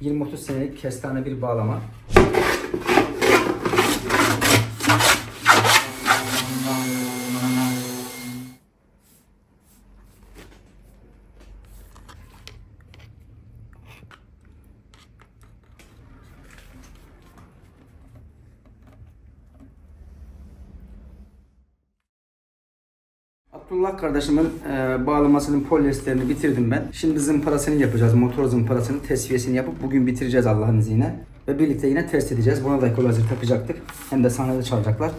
20-30 senelik kestane bir bağlama. Abdullah kardeşimin e, bağlamasının polyesterini bitirdim ben. Şimdi zımparasını yapacağız. Motor zımparasını, tesviyesini yapıp bugün bitireceğiz Allah'ın izniyle. Ve birlikte yine test edeceğiz. Buna da ekolazer takacaktık. Hem de sahnede çalacaklar.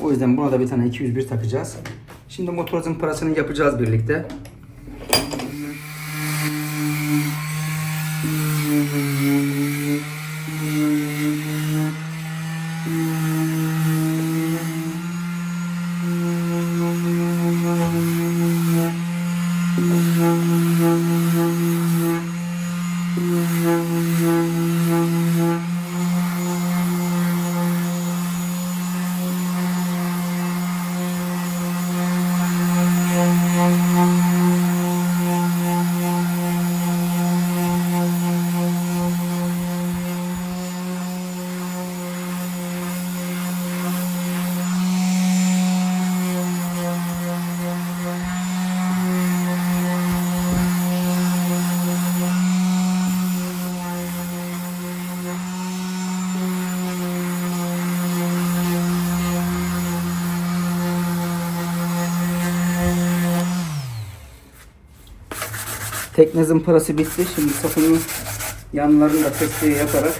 O yüzden buna da bir tane 201 takacağız. Şimdi motor zımparasını yapacağız birlikte. Tekne zımparası bitti. Şimdi sapının yanlarını da tesviye yaparak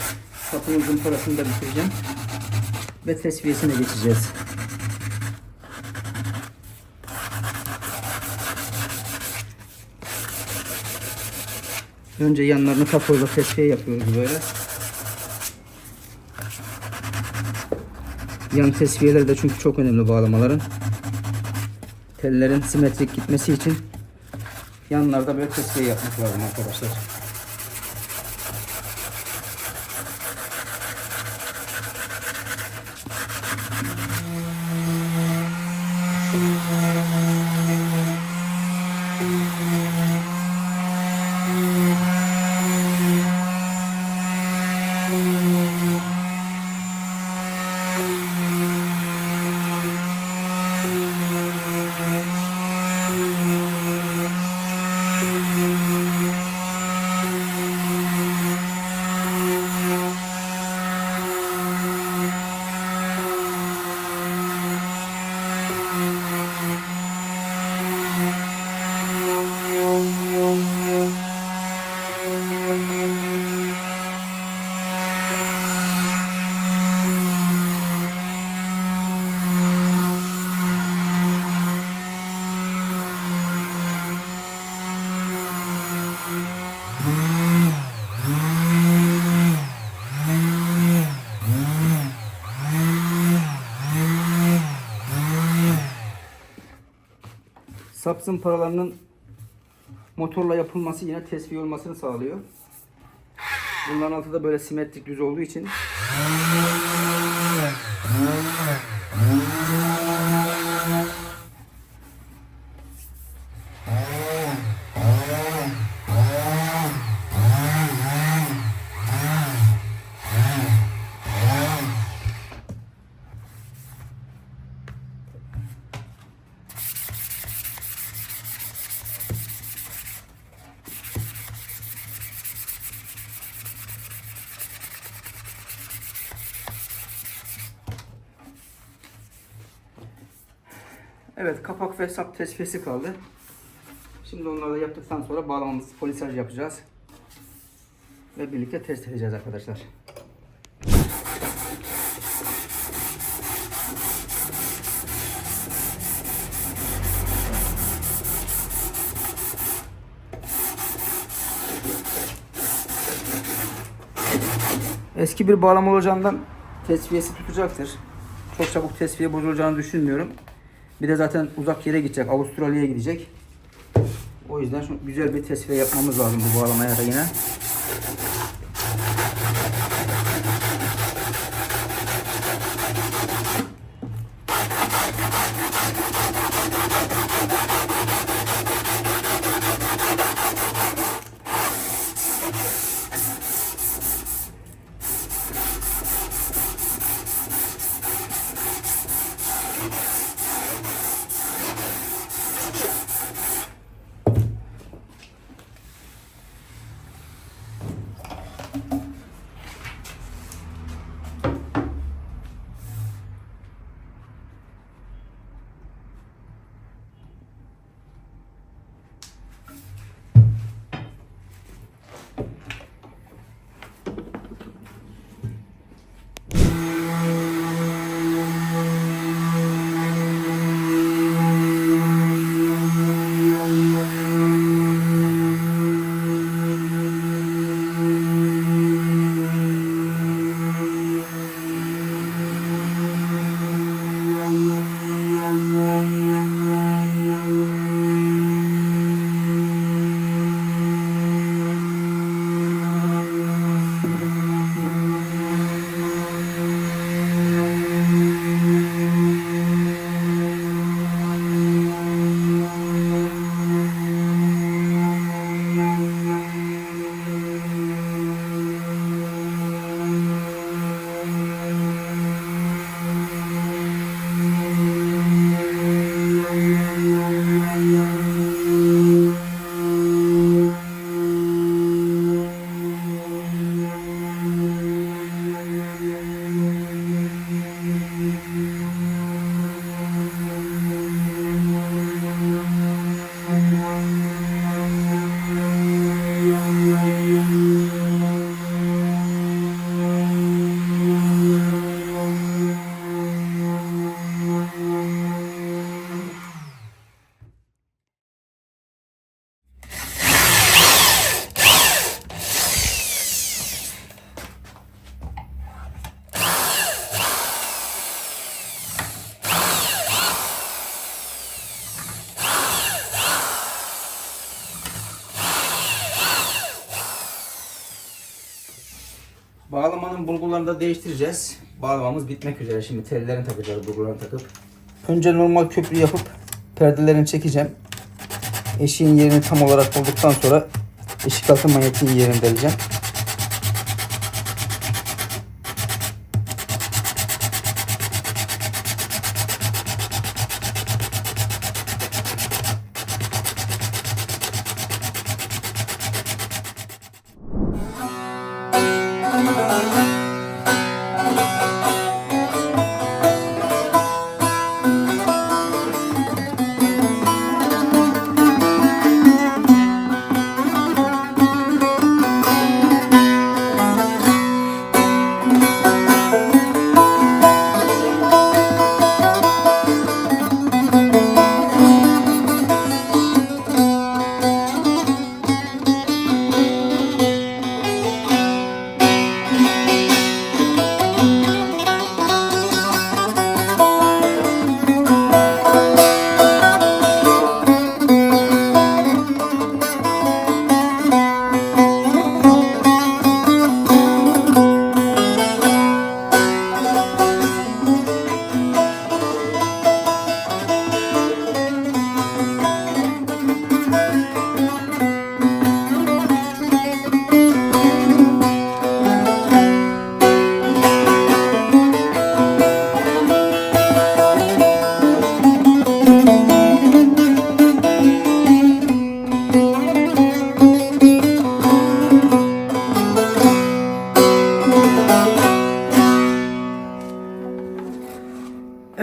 sapının zımparasını da bitireceğim. Ve tesviyesine geçeceğiz. Önce yanlarını kaporla tesviye yapıyoruz böyle. Yan tesviyeleri de çünkü çok önemli bağlamaların. Tellerin simetrik gitmesi için yanlarda böyle tesviye yapmak lazım arkadaşlar. Sap zımparalarının motorla yapılması yine tesviye olmasını sağlıyor. Bunların altı da böyle simetrik düz olduğu için Evet kapak ve sap tesviyesi kaldı. Şimdi onları da yaptıktan sonra bağlamamız polisaj yapacağız. Ve birlikte test edeceğiz arkadaşlar. Eski bir bağlama olacağından tesviyesi tutacaktır. Çok çabuk tesviye bozulacağını düşünmüyorum. Bir de zaten uzak yere gidecek. Avustralya'ya gidecek. O yüzden şu güzel bir tesviye yapmamız lazım bu bağlamaya da yine. Bağlamanın bulgularını da değiştireceğiz. Bağlamamız bitmek üzere. Şimdi tellerini takacağız bulgularını takıp. Önce normal köprü yapıp perdelerini çekeceğim. Eşiğin yerini tam olarak bulduktan sonra ışık altı manyetiğin yerini deleceğim.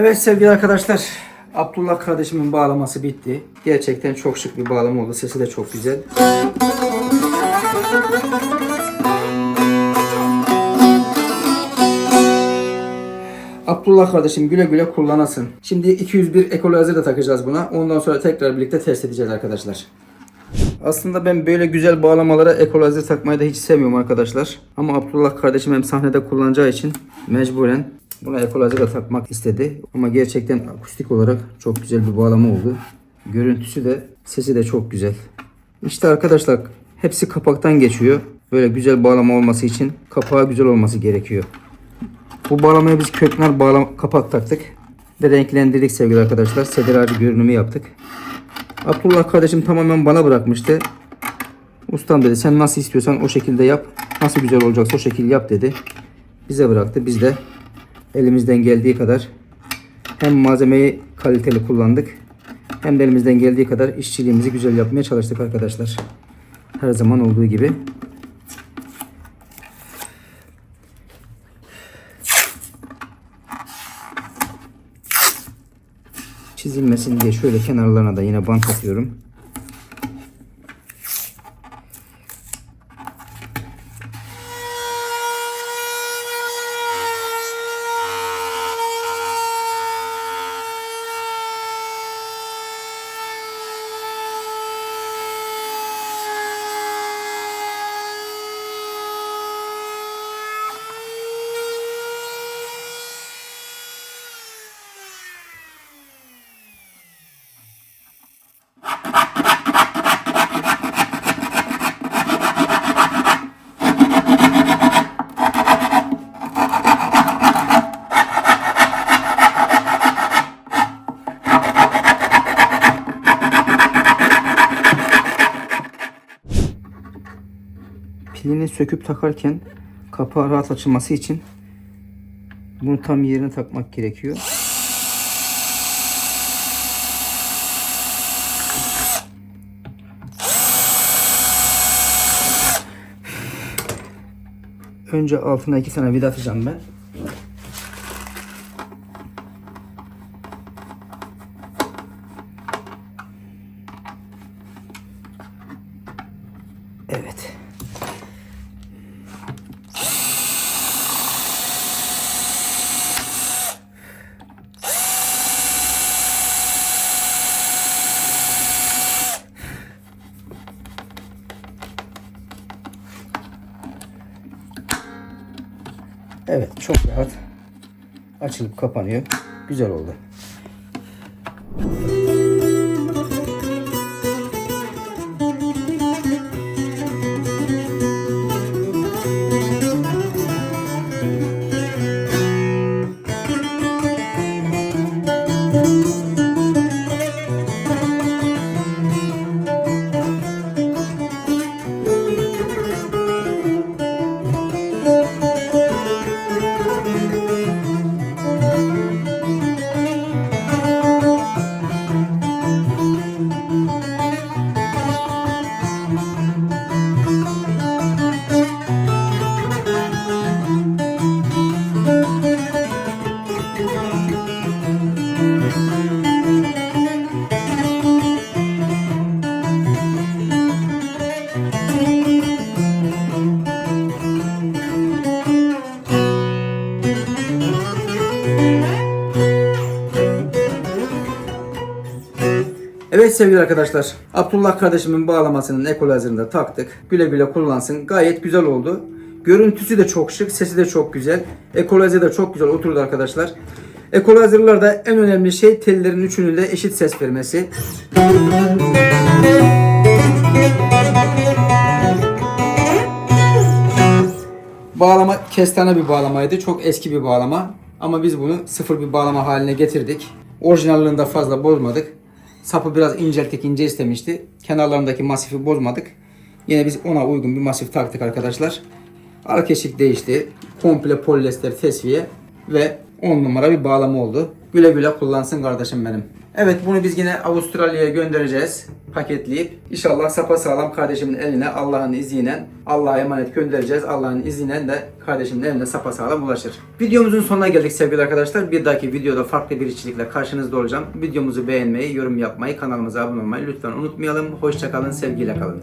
Evet sevgili arkadaşlar. Abdullah kardeşimin bağlaması bitti. Gerçekten çok şık bir bağlama oldu. Sesi de çok güzel. Abdullah kardeşim güle güle kullanasın. Şimdi 201 ekolizer de takacağız buna. Ondan sonra tekrar birlikte test edeceğiz arkadaşlar. Aslında ben böyle güzel bağlamalara ekolizer takmayı da hiç sevmiyorum arkadaşlar. Ama Abdullah kardeşim hem sahnede kullanacağı için mecburen buna ekolizer de takmak istedi. Ama gerçekten akustik olarak çok güzel bir bağlama oldu. Görüntüsü de sesi de çok güzel. İşte arkadaşlar hepsi kapaktan geçiyor. Böyle güzel bağlama olması için kapağı güzel olması gerekiyor. Bu bağlamaya biz köknar bağlam kapak taktık. Ve renklendirdik sevgili arkadaşlar. Sedir ağacı görünümü yaptık. Abdullah kardeşim tamamen bana bırakmıştı. Ustam dedi sen nasıl istiyorsan o şekilde yap. Nasıl güzel olacaksa o şekilde yap dedi. Bize bıraktı. Biz de elimizden geldiği kadar hem malzemeyi kaliteli kullandık. Hem de elimizden geldiği kadar işçiliğimizi güzel yapmaya çalıştık arkadaşlar. Her zaman olduğu gibi. çizilmesin diye şöyle kenarlarına da yine bant atıyorum. Pilini söküp takarken kapağı rahat açılması için bunu tam yerine takmak gerekiyor. Önce altına iki tane vida atacağım ben. Evet. Evet çok rahat açılıp kapanıyor. Güzel oldu. Sevgili arkadaşlar. Abdullah kardeşimin bağlamasının ekolazerinde taktık. Güle güle kullansın. Gayet güzel oldu. Görüntüsü de çok şık, sesi de çok güzel. Ekolazer de çok güzel oturdu arkadaşlar. Ekolazerlarda en önemli şey tellerin üçünün de eşit ses vermesi. Bağlama kestane bir bağlamaydı. Çok eski bir bağlama. Ama biz bunu sıfır bir bağlama haline getirdik. Orijinalliğini de fazla bozmadık. Sapı biraz incelttik, ince istemişti. Kenarlarındaki masifi bozmadık. Yine biz ona uygun bir masif taktık arkadaşlar. Arka keşik değişti. Komple polyester tesviye ve 10 numara bir bağlama oldu. Güle güle kullansın kardeşim benim. Evet bunu biz yine Avustralya'ya göndereceğiz. Paketleyip inşallah sapasağlam kardeşimin eline Allah'ın izniyle Allah'a emanet göndereceğiz. Allah'ın izniyle de kardeşimin eline sapasağlam ulaşır. Videomuzun sonuna geldik sevgili arkadaşlar. Bir dahaki videoda farklı bir içerikle karşınızda olacağım. Videomuzu beğenmeyi, yorum yapmayı, kanalımıza abone olmayı lütfen unutmayalım. Hoşçakalın, sevgiyle kalın.